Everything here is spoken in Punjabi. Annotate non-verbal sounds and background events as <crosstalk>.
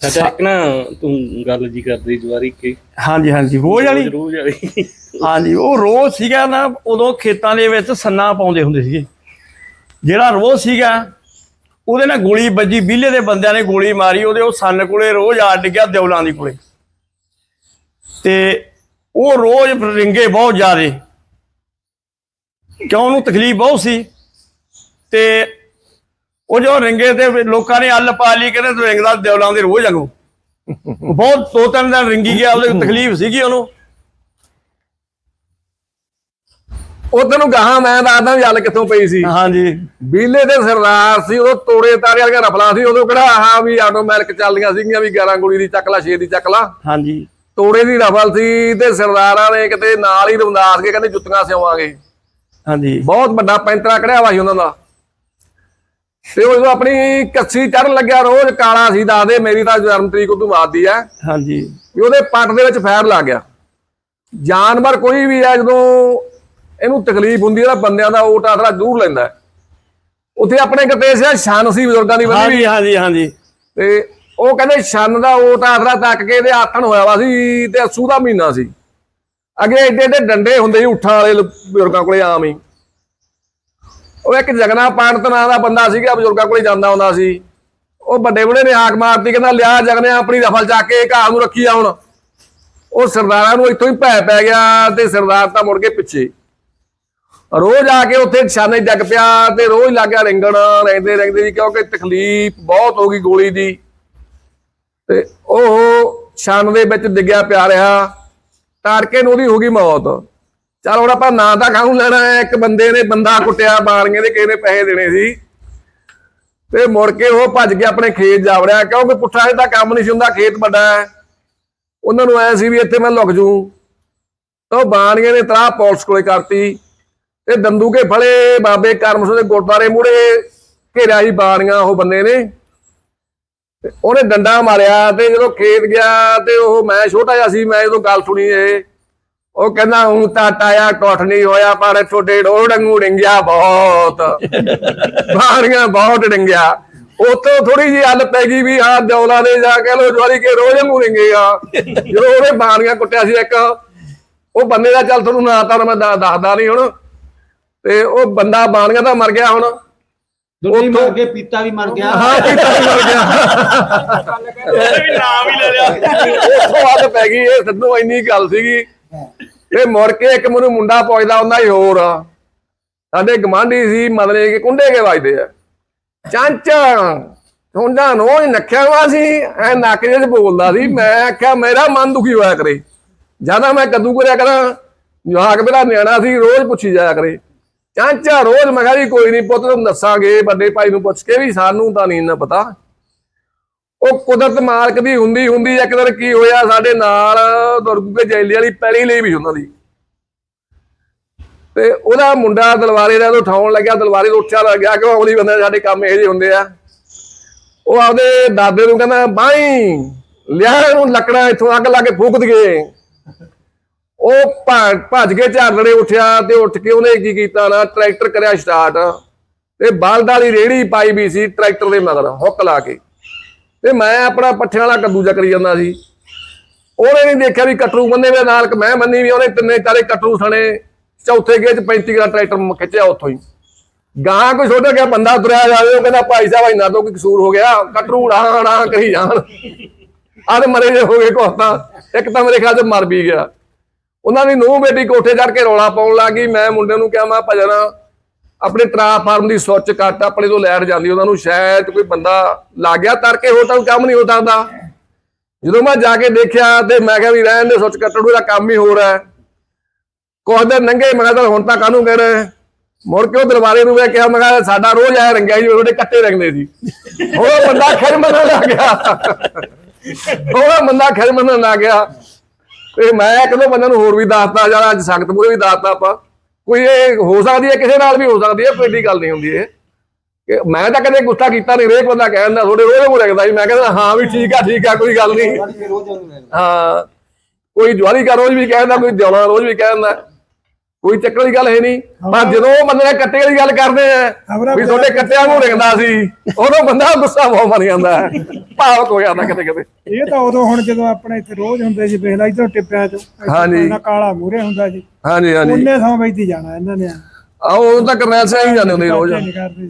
ਚਾਚਾ ਇੱਕ ਨਾ ਤੂੰ ਗੱਲ ਜੀ ਕਰਦੀ ਜਵਾਰੀ ਕੇ ਹਾਂਜੀ ਹਾਂਜੀ ਰੋਜ਼ ਵਾਲੀ। ਰੋਜ਼ ਵਾਲੀ। ਹਾਂਜੀ ਉਹ ਰੋਜ਼ ਸੀਗਾ ਨਾ ਉਦੋਂ ਖੇਤਾਂ ਦੇ ਵਿੱਚ ਸੰਨਾ ਪਾਉਂਦੇ ਹੁੰਦੇ ਸੀਗੇ। ਜਿਹੜਾ ਰੋਜ਼ ਸੀਗਾ ਉਹਦੇ ਨਾਲ ਗੋਲੀ ਵੱਜੀ ਬੀਲੇ ਦੇ ਬੰਦਿਆਂ ਨੇ ਗੋਲੀ ਮਾਰੀ ਉਹਦੇ ਉਹ ਸੰਨ ਕੋਲੇ ਰੋਜ਼ ਆ ਡਿੱਗਿਆ ਦਿਉਲਾਂ ਦੀ ਕੋਲੇ। ਤੇ ਉਹ ਰੋਜ਼ ਰਿੰਗੇ ਬਹੁਤ ਜ਼ਿਆਦੇ। ਕਿਉਂ? ਉਹਨੂੰ ਤਕਲੀਫ ਬਹੁਤ ਸੀ। ਤੇ ਉਹ ਜੋ ਰਿੰਗੇ ਤੇ ਲੋਕਾਂ ਨੇ ਅੱਲ ਪਾ ਲਈ ਕਹਿੰਦੇ ਰਿੰਗਦਾ ਦਿਉਲਾਂ ਦੇ ਰੋਜ਼ ਅਗੋ ਬਹੁਤ ਦੋ ਤਿੰਨ ਦਿਨ ਰਿੰਗੀ ਗਿਆ ਉਹਦੇ ਤਕਲੀਫ ਸੀਗੀ ਉਹਨੂੰ। ਉਧਰ ਨੂੰ ਗਾਹਾਂ ਮੈਂ ਦੱਸਦਾ ਵੀ ਗੱਲ ਕਿੱਥੋਂ ਪਈ ਸੀ। ਹਾਂਜੀ। ਬੀਲੇ ਦੇ ਸਰਦਾਰ ਸੀ ਉਦੋਂ ਤੋੜੇ ਤਾਰੇ ਵਾਲੀਆਂ ਰਫਲਾਂ ਸੀ ਉਦੋਂ ਕਿਹੜਾ ਆਹ ਵੀ ਆਟੋਮੈਟਿਕ ਚੱਲਦੀਆਂ ਸੀਗੀਆਂ ਵੀ 11 ਗੋਲੀ ਦੀ ਚੱਕ ਲਾ 6 ਦੀ ਚੱਕ ਲਾ। ਹਾਂਜੀ। ਤੋੜੇ ਦੀ ਰਫਲ ਸੀ ਤੇ ਸਰਦਾਰਾਂ ਨੇ ਕਿਤੇ ਨਾਲ ਹੀ ਰਮਦਾਸ ਕੇ ਕਹਿੰਦੇ ਜੁੱਤੀਆਂ ਸਿਵਾਵਾਂਗੇ ਹਾਂਜੀ। ਬਹੁਤ ਵੱਡਾ ਪੈਂਤਰਾ ਕੜਿਆ ਵਾ ਸੀ ਉਹਨਾਂ ਦਾ। ਤੇ ਉਹ ਜਦੋਂ ਆਪਣੀ ਕੱਸੀ ਚੜਨ ਲੱਗਿਆ ਰੋਜ਼ ਕਾਲਾ ਸੀ ਦੱਸਦੇ ਮੇਰੀ ਤਾਂ ਜਨਮ ਤਰੀਕ ਉਦੋਂ ਬਾਅਦ ਦੀ ਆ। ਹਾਂਜੀ। ਵੀ ਉਹਦੇ ਪੱਟ ਦੇ ਵਿੱਚ ਫੈਰ ਲੱਗ ਗਿਆ। ਜਾਨਵਰ ਕੋਈ ਵੀ ਆ ਜਦੋਂ ਇਹਨੂੰ ਤਕਲੀਫ ਹੁੰਦੀ ਹੈ ਤਾਂ ਬੰਦਿਆਂ ਦਾ ਓਟ ਆਸਰਾ ਜ਼ਰੂਰ ਲੈਂਦਾ। ਉੱਥੇ ਆਪਣੇ ਕਿਤੇ ਸਿਆ ਛੰਨ ਸੀ ਬਜ਼ੁਰਗਾਂ ਦੀ ਬੰਦੀ ਹਾਂਜੀ ਹਾਂਜੀ ਹਾਂਜੀ। ਤੇ ਉਹ ਕਹਿੰਦੇ ਛੰਨ ਦਾ ਓਟ ਆਸਰਾ ਤੱਕ ਕੇ ਇਹਦੇ ਆਥਣ ਹੋਇਆ ਵਾ ਸੀ ਤੇ ਅਸੂ ਦਾ ਮਹੀਨਾ ਸੀ। ਅੱਗੇ ਏਡੇ ਏਡੇ ਡੰਡੇ ਹੁੰਦੇ ਸੀ ਉੱਠਾਂ ਵਾਲੇ ਲ- ਬਜ਼ੁਰਗਾਂ ਕੋਲੇ ਆਮ ਹੀ। ਉਹ ਇੱਕ ਜਗਨਾ ਪੰਡਤ ਨਾਂ ਦਾ ਬੰਦਾ ਸੀਗਾ, ਬਜ਼ੁਰਗਾਂ ਕੋਲੇ ਜਾਂਦਾ ਹੁੰਦਾ ਸੀ। ਉਹ ਵੱਡੇ ਬੁੜੇ ਨੇ ਆਕ ਮਾਰਤੀ, ਕਹਿੰਦਾ, ਲਿਆ ਜਗਨੇ ਆਪਣੀ ਰਫਲ ਚੱਕ ਕੇ ਘਾਹ ਨੂੰ ਰੱਖੀ ਆਉਣ ਉਹ ਸਰਦਾਰਾਂ ਨੂੰ ਇੱਥੋਂ ਹੀ ਭੈ ਪੈ ਗਿਆ ਤੇ ਸਰਦਾਰ ਤਾਂ ਮੁੜ ਕੇ ਪਿੱਛੇ। ਰੋਜ਼ ਆ ਕੇ ਉੱਥੇ ਛਾਨੇ ਜਗ ਪਿਆ ਤੇ ਰੋਜ਼ ਲੱਗਿਆ ਰਿੰਗਣ, ਰਹਿੰਦੇ ਰਹਿੰਦੇ ਜੀ, ਕਿਉਂਕਿ ਤਕਲੀਫ ਬਹੁਤ ਹੋ ਗਈ ਗੋਲੀ ਦੀ। ਤੇ ਉਹ ਛਾਨ ਦੇ ਵਿੱਚ ਡਿੱਗਿਆ ਪਿਆ ਰਿਹਾ। ਤਾਰਕੇ ਨੂੰ ਉਹਦੀ ਹੋ ਗਈ ਮੌਤ। ਚਲ ਹੁਣ ਆਪਾਂ ਨਾਂ ਤਾਂ ਕਾਹਨੂੰ ਲੈਣਾ ਹੈ? ਇੱਕ ਬੰਦੇ ਨੇ ਬੰਦਾ ਕੁੱਟਿਆ, ਬਾਲੀਆਂ ਦੇ ਕਿਸੇ ਨੇ ਪੈਸੇ ਦੇਣੇ ਸੀ। ਤੇ ਮੁੜ ਕੇ ਉਹ ਭੱਜ ਕੇ ਆਪਣੇ ਖੇਤ ਜਾ ਵੜਿਆ, ਕਿਉਂਕਿ ਪੁੱਠਾ ਇਹਦਾ ਕੰਮ ਨਹੀਂ ਸੀ ਹੁੰਦਾ, ਖੇਤ ਵੱਡਾ ਹੈ। ਉਹਨਾਂ ਨੂੰ ਐ ਸੀ ਵੀ ਇੱਥੇ ਮੈਂ ਲੁਕ ਜੂ ਤਾਂ ਬਾਣੀਆਂ ਨੇ ਤਰਾ ਪੁਲਿਸ ਕੋਲੇ ਕਰਤੀ ਤੇ ਦੰਦੂਕੇ ਫਲੇ ਬਾਬੇ ਕਰਮ ਸਿੰਘ ਦੇ ਗੁਰਦੁਆਰੇ ਮੂਹਰੇ ਘੇਰਿਆ ਸੀ ਬਾਣੀਆਂ ਉਹ ਬੰਦੇ ਨੇ। ਤੇ ਉਹਨੇ ਡੰਡਾ ਮਾਰਿਆ ਤੇ ਜਦੋਂ ਖੇਤ ਗਿਆ ਤੇ ਉਹ ਮੈਂ ਛੋਟਾ ਜਿਹਾ ਸੀ, ਮੈਂ ਜਦੋਂ ਗੱਲ ਸੁਣੀ ਇਹ ਉਹ ਕਹਿੰਦਾ ਹੁਣ ਤਾਂ ਟਾਇਆ ਕੋਠ ਨਹੀਂ ਹੋਇਆ ਪਰ ਛੋਟੇ ਡੋ ਡੰਗੂ ਡਿੰਗਿਆ ਬਹੁਤ। <laughs> ਬਾਣੀਆਂ ਬਹੁਤ ਡਿੰਗਿਆ। ਉਤੋਂ ਥੋੜੀ ਜੀ ਹੱਲ ਪੈ ਗਈ ਵੀ ਹਾਂ ਦੌਲਾ ਦੇ ਜਾ ਕੇ ਲੋ ਜਵਾਰੀ ਕੇ ਰੋਜ਼ ਨੂੰ ਡਿੰਗੇਗਾ ਜਦੋਂ ਉਹਨੇ ਬਾਣੀਆਂ ਕੁੱਟਿਆ ਸੀ ਇੱਕ ਉਹ ਬੰਦੇ ਦਾ ਚੱਲ ਤੁਹਾਨੂੰ ਨਾਂ ਤਾਂ ਮੈਂ ਦੱਸ- ਦੱਸਦਾ ਨਹੀਂ ਹੁਣ। ਤੇ ਉਹ ਬੰਦਾ ਬਾਣੀਆਂ ਦਾ ਮਰ ਗਿਆ ਹੁਣ। ਦੁੱਲੀ ਮਰ ਗਏ ਪੀਤਾ ਵੀ ਮਰ ਗਿਆ। ਹਾਂ ਪੀਤਾ ਵੀ ਮਰ ਗਿਆ। ਇਹ ਵੀ ਨਾਮ ਹੀ ਲੈ ਲਿਆ। ਉੱਥੋਂ ਵੱਧ ਪੈ ਗਈ ਇਹ ਸਿੱਧੂ ਇੰਨੀ ਗੱਲ ਸੀਗੀ। ਇਹ ਮੁੜ ਕੇ ਇੱਕ ਮੈਨੂੰ ਮੁੰਡਾ ਪੁੱਛਦਾ ਹੁੰਦਾ ਸੀ ਹੋਰ ਸਾਡੇ ਗਮਾਂਢੀ ਸੀ, ਮਤਲਬ ਕਿ ਕੁੰਡੇ ਕੇ ਵੱਜਦੇ ਆ। ਚੰਚ ਹੁੰਦਾ ਨੋ ਨੱਖਿਆ ਵਾ ਸੀ, ਐ ਨੱਕ ਜਿਹੇ ਬੋਲਦਾ ਸੀ। ਮੈਂ ਆਖਿਆ, ਮੇਰਾ ਮਨ ਦੁਖੀ ਹੋਇਆ ਕਰੇ। ਜ਼ਿਆਦਾ ਮੈਂ ਕੱਦੂ ਕਰਿਆ ਕਰਾਂ, ਜਵਾਕ ਮੇਰਾ ਨਿਆਣਾ ਸੀ, ਰੋਜ਼ ਪੁੱਛੀ ਜਾਇਆ ਕਰੇ। ਚਾਂਚਾ ਰੋਜ਼, ਮੈਂ ਕਿਹਾ ਜੀ, ਕੋਈ ਨਹੀਂ ਪੁੱਤ, ਤੁਹਾਨੂੰ ਦੱਸਾਂਗੇ, ਵੱਡੇ ਭਾਈ ਨੂੰ ਪੁੱਛ ਕੇ ਵੀ ਸਾਨੂੰ ਤਾਂ ਨਹੀਂ ਨਾ ਪਤਾ। ਉਹ ਕੁਦਰਤ ਮਾਲਕ ਦੀ ਹੁੰਦੀ ਹੁੰਦੀ ਇੱਕ ਦਿਨ ਕੀ ਹੋਇਆ ਸਾਡੇ ਨਾਲ ਦੁਰਗੁਗੇ ਜੈਲੀ ਵਾਲੀ ਪੈਲੀ ਲਈ ਵੀ ਉਹਨਾਂ ਦੀ। ਤੇ ਉਹਦਾ ਮੁੰਡਾ ਦਲਵਾਰੇ ਦਾ ਉਹ ਠਾਉਣ ਲੱਗਿਆ, ਦਲਵਾਰੇ ਤੋਂ ਉੱਚਾ ਲੱਗ ਗਿਆ ਕਿ ਅਗਲੀ ਬੰਦੇ ਸਾਡੇ ਕੰਮ ਇਹ ਜਿਹੇ ਹੁੰਦੇ ਆ। ਉਹ ਆਪਦੇ ਦਾਦੇ ਨੂੰ ਕਹਿੰਦਾ, ਬਾਈ, ਲਿਆ ਇਹਨੂੰ ਲੱਕੜਾਂ ਇੱਥੋਂ ਅੱਗ ਲਾ ਕੇ ਫੂਕ ਦਈਏ। ਉਹ ਭੱਜ ਭੱਜ ਕੇ ਝਾੜੜੇ ਉੱਠਿਆ ਤੇ ਉੱਠ ਕੇ ਉਹਨੇ ਕੀ ਕੀਤਾ ਨਾ, ਟਰੈਕਟਰ ਕਰਿਆ ਸਟਾਰਟ ਤੇ ਬਲਦ ਵਾਲੀ ਰੇੜੀ ਪਾਈ ਵੀ ਸੀ ਟਰੈਕਟਰ ਦੇ ਮਗਰ, ਹੁੱਕ ਲਾ ਕੇ। ਤੇ ਮੈਂ ਆਪਣਾ ਪੱਠਿਆਂ ਵਾਲਾ ਕੱਦੂ ਜਾ ਕਰੀ ਜਾਂਦਾ ਸੀ। ਉਹਨੇ ਨਹੀਂ ਦੇਖਿਆ ਵੀ ਕਟਰੂ ਬੰਦੇ ਮੇਰੇ ਨਾਲ, ਮੈਂ ਬੰਨੀ ਵੀ ਉਹਨੇ ਤਿੰਨੇ ਚਾਰੇ ਕਟਰੂ ਸਣੇ। ਚੌਥੇ ਗੇਜ 35 ਦਾ ਟਰੈਕਟਰ ਖਿੱਚਿਆ ਉੱਥੋਂ ਹੀ। ਗਾਂ ਕੋਈ ਛੋਟਾ ਗਿਆ ਬੰਦਾ ਤੁਰਿਆ ਜਾਵੇ, ਉਹ ਕਹਿੰਦਾ ਭਾਈ ਸਾਹਿਬ ਇਹਨਾਂ ਤੋਂ ਕੋਈ ਕਸੂਰ ਹੋ ਗਿਆ। ਕਟਰੂ ਣਾ ਣਾ ਕਰੀ ਜਾਣ। ਆਹ ਮਰੇ ਜੇ ਹੋ ਗਏ ਕੋਤਾ ਇੱਕ ਤਾਂ ਮੇਰੇ ਖਿਆਲ 'ਚ ਮਰ ਵੀ ਗਿਆ। ਉਹਨਾਂ ਦੀ ਨੂੰਹ ਬੇਟੀ ਕੋਠੇ ਚੜ ਕੇ ਰੌਲਾ ਪਾਉਣ ਲੱਗੀ ਮੈਂ ਮੁੰਡੇ ਨੂੰ ਕਿਹਾ, ਮੈਂ ਭਜਨ ਆਪਣੇ ਟਰਾਂਸਫਾਰਮ ਦੀ ਸੁੱਚ ਕੱਟ ਆਪਣੇ ਤੋਂ ਲੈਟ ਜਾਂਦੀ, ਉਹਨਾਂ ਨੂੰ ਸ਼ਾਇਦ ਕੋਈ ਬੰਦਾ ਲੱਗ ਗਿਆ ਤੜਕੇ ਹੋ ਤਾਂ ਕੰਮ ਨਹੀਂ ਹੋ ਸਕਦਾ। ਜਦੋਂ ਮੈਂ ਜਾ ਕੇ ਦੇਖਿਆ ਤੇ ਮੈਂ ਕਿਹਾ ਵੀ ਰਹਿਣ ਦੇ, ਸੁੱਚ ਕੱਟਣ ਨੂੰ ਇਹਦਾ ਕੰਮ ਹੀ ਹੋ। ਰਿਹਾ ਕੁਝ ਦਿਨ ਲੰਘੇ, ਮੈਂ ਕਿਹਾ ਹੁਣ ਤਾਂ ਕਾਹਨੂੰ ਕਹਿ ਰਹੇ ਮੁੜ ਕੇ ਉਹ ਦਰਬਾਰੇ ਨੂੰ ਮੈਂ ਕਿਹਾ ਮੈਂ ਕਿਹਾ ਸਾਡਾ ਰੋਜ਼ ਆਇਆ ਰੰਗਿਆ ਜੀ ਉਹਦੇ ਕੱਟੇ ਰੰਗਦੇ ਸੀ। ਉਹ ਬੰਦਾ ਖਿਰ ਲੱਗ ਗਿਆ। ਉਹ ਬੰਦਾ ਖਿਰ ਲੱਗ ਗਿਆ। ਤੇ ਮੈਂ ਇੱਕ ਦੋ ਨੂੰ ਹੋਰ ਵੀ ਦੱਸਦਾ ਯਾਰ ਅੱਜ ਸੰਗਤ ਮੂਰੇ ਵੀ ਦੱਸਦਾ ਆਪਾਂ। ਕੋਈ ਇਹ ਹੋ ਸਕਦੀ ਹੈ ਕਿਸੇ ਨਾਲ ਵੀ ਹੋ ਸਕਦੀ ਹੈ ਕੋਈ ਏਡੀ ਗੱਲ ਨਹੀਂ ਹੁੰਦੀ ਇਹ। ਮੈਂ ਤਾਂ ਕਦੇ ਗੁੱਸਾ ਕੀਤਾ ਨਹੀਂ ਰੇਕ ਬੰਦਾ ਕਹਿੰਦਾ ਤੁਹਾਡੇ ਰੋਜ਼ ਨੂੰ ਲੱਗਦਾ ਸੀ। ਮੈਂ ਕਹਿੰਦਾ ਹਾਂ ਵੀ ਠੀਕ ਆ ਠੀਕ ਆ ਕੋਈ ਗੱਲ ਨਹੀਂ। ਹਾਂ ਕੋਈ ਜਵਾਰੀ ਕਾ ਰੋਜ਼ ਵੀ ਕਹਿੰਦਾ ਕੋਈ ਦਿਉਣਾ ਰੋਜ਼ ਵੀ ਕਹਿੰਦਾ ਕੋਈ ਚੱਕਰ ਦੀ ਗੱਲ ਹੈ ਨਹੀਂ। ਪਰ ਜਦੋਂ ਬੰਦੇ ਨੇ ਕੱਟੇ ਦੀ ਗੱਲ ਕਰਦੇ ਆ ਵੀ ਤੁਹਾਡੇ ਕੱਟਿਆਂ ਨੂੰ ਰਿੰਗਦਾ ਸੀ ਉਦੋਂ ਬੰਦਾ ਗੁੱਸਾ ਬਹੁਤ ਮਰ ਜਾਂਦਾ ਭਾਵਕ ਹੋ ਜਾਂਦਾ ਕਦੇ ਕਦੇ। ਇਹ ਤਾਂ ਉਦੋਂ ਹੁਣ ਜਦੋਂ ਆਪਣੇ ਇੱਥੇ ਰੋਜ਼ ਹੁੰਦੇ ਸੀ ਵੇਖ ਇਧਰ ਟਿੱਪਿਆਂ ਚ ਹਾਂਜੀ। ਕਾਲਾ ਮੂਰੇ ਹੁੰਦਾ ਸੀ। ਹਾਂਜੀ ਹਾਂਜੀ। ਉਹਨੇ ਥਾਂ ਬੈਠੀ ਜਾਣਾ ਇਹਨਾਂ ਨੇ। ਆਹ ਉਹ ਤੱਕ ਕਰਨੈਲ ਹੀ ਜਾਂਦੇ ਹੁੰਦੇ ਰੋਜ਼। ਕਰਦੇ